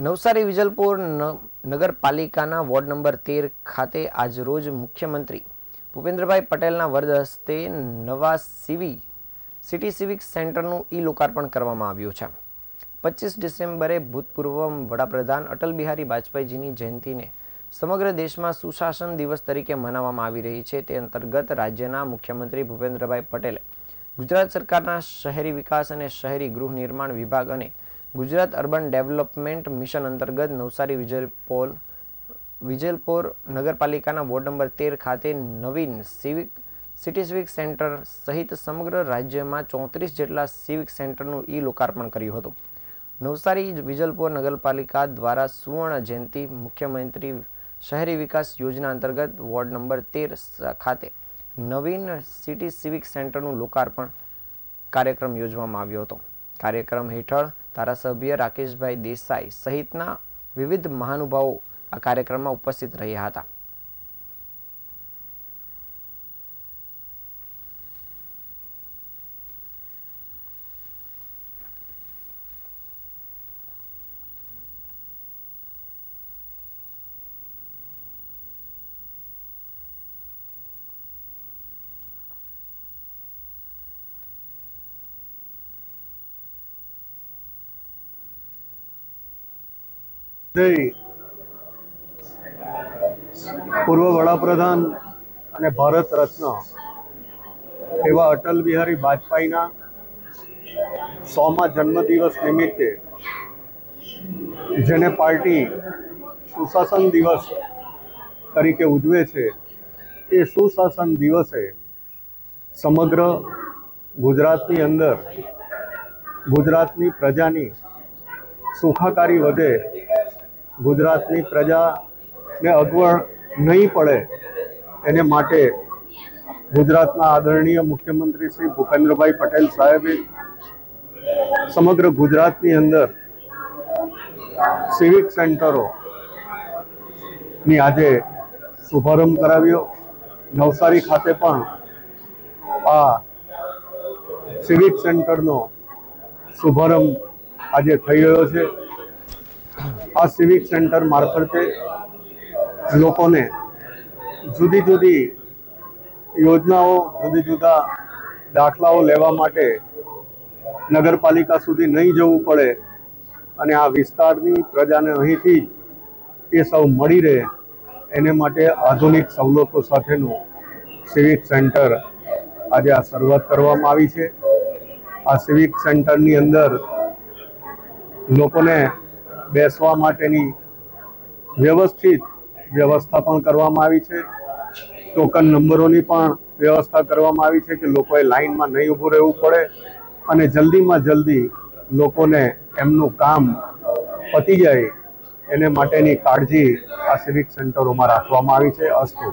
નવસારી વિજલપુર નગરપાલિકાના ward number તેર ખાતે આજરોજ મુખ્યમંત્રી ભૂપેન્દ્રભાઈ પટેલના વરદ હસ્તે નવા સીવી સિટી સિવિક સેન્ટરનું ઈ લોકાર્પણ કરવામાં આવ્યું છે. પચીસ ડિસેમ્બરે ભૂતપૂર્વ વડાપ્રધાન અટલ બિહારી વાજપેયીજીની જયંતિને સમગ્ર દેશમાં સુશાસન દિવસ તરીકે મનાવવામાં આવી રહી છે. તે અંતર્ગત રાજ્યના મુખ્યમંત્રી ભૂપેન્દ્રભાઈ પટેલે ગુજરાત સરકારના શહેરી વિકાસ અને શહેરી ગૃહ નિર્માણ વિભાગ અને ગુજરાત અર્બન ડેવલપમેન્ટ મિશન અંતર્ગત નવસારી વિજયપોલ વિજલપોર નગરપાલિકાના વોર્ડ નંબર તેર ખાતે નવીન સિવિક, સિટી સિવિક સેન્ટર સહિત સમગ્ર રાજ્યમાં ચોત્રીસ જેટલા સિવિક સેન્ટરનું ઈ લોકાર્પણ કર્યું હતું. નવસારી વિજલપોર નગરપાલિકા દ્વારા સુવર્ણ જયંતિ મુખ્યમંત્રી શહેરી વિકાસ યોજના અંતર્ગત વોર્ડ નંબર તેર ખાતે નવીન સિટી સિવિક સેન્ટરનું લોકાર્પણ કાર્યક્રમ યોજવામાં આવ્યો હતો. કાર્યક્રમ હેઠળ ધારાસભ્ય રાકેશભાઈ દેસાઈ સહિતના વિવિધ મહાનુભાવો આ કાર્યક્રમમાં ઉપસ્થિત રહ્યા હતા. પૂર્વ વડાપ્રધાન અને ભારત રત્ન એવા અટલ બિહારી વાજપેયીના સોમા જન્મદિવસ નિમિત્તે જેને પાર્ટી સુશાસન દિવસ તરીકે ઉજવે છે, એ સુશાસન દિવસે સમગ્ર ગુજરાતની અંદર ગુજરાતની પ્રજાની સુખાકારી વધે ગુજરાતની પ્રજાને અગવડ નહીં પડે એને માટે ગુજરાતના આદરણીય મુખ્યમંત્રી શ્રી ભૂપેન્દ્રભાઈ પટેલ સાહેબે સમગ્ર ગુજરાતની અંદર સિવિક સેન્ટરો ની આજે શુભારંભ કરાવ્યો. નવસારી ખાતે પણ આ સિવિક સેન્ટરનો શુભારંભ આજે થઈ રહ્યો છે. આ સિવિક સેન્ટર મારફતે લોકોને જુદી જુદી યોજનાઓ, જુદી જુદા દાખલાઓ લેવા માટે નગરપાલિકા સુધી નહીં જવું પડે અને આ વિસ્તારની પ્રજાને અહીંથી એ સૌ મળી રહે એને માટે આધુનિક સવલતો સાથેનું સિવિક સેન્ટર આજે આ શરૂઆત કરવામાં આવી છે. આ સિવિક સેન્ટરની અંદર લોકોને બેસવા માટેની વ્યવસ્થિત વ્યવસ્થા પણ કરવામાં આવી છે. ટોકન નંબરોની પણ વ્યવસ્થા કરવામાં આવી છે કે લોકોએ લાઈનમાં નહીં ઊભું રહેવું પડે અને જલ્દીમાં જલ્દી લોકોને એમનું કામ પતી જાય એને માટેની કાળજી આ સિવિક સેન્ટરોમાં રાખવામાં આવી છે. અસ્તુ.